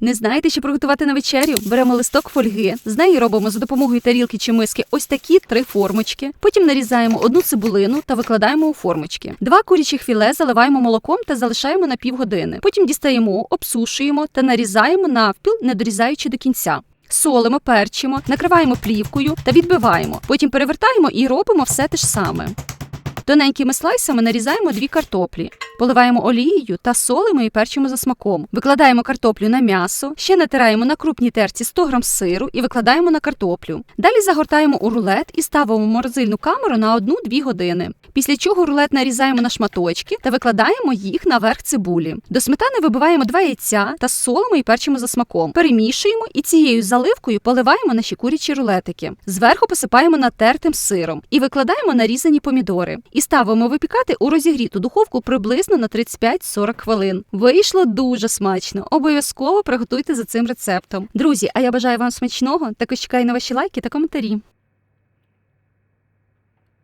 Не знаєте, що приготувати на вечерю? Беремо листок фольги, з неї робимо за допомогою тарілки чи миски ось такі три формочки. Потім нарізаємо одну цибулину та викладаємо у формочки. Два курячих філе заливаємо молоком та залишаємо на півгодини. Потім дістаємо, обсушуємо та нарізаємо навпіл, не дорізаючи до кінця. Солимо, перчимо, накриваємо плівкою та відбиваємо. Потім перевертаємо і робимо все те ж саме. Тоненькими слайсами нарізаємо дві картоплі, поливаємо олією та солимо і перчимо за смаком. Викладаємо картоплю на м'ясо, ще натираємо на крупній терці 100 г сиру і викладаємо на картоплю. Далі загортаємо у рулет і ставимо в морозильну камеру на 1-2 години. Після чого рулет нарізаємо на шматочки та викладаємо їх наверх цибулі. До сметани вибиваємо два яйця та солимо і перчимо за смаком. Перемішуємо і цією заливкою поливаємо наші курячі рулетики. Зверху посипаємо натертим сиром і викладаємо нарізані помідори. І ставимо випікати у розігріту духовку приблизно на 35-40 хвилин. Вийшло дуже смачно. Обов'язково приготуйте за цим рецептом. Друзі, а я бажаю вам смачного. Також чекаю на ваші лайки та коментарі.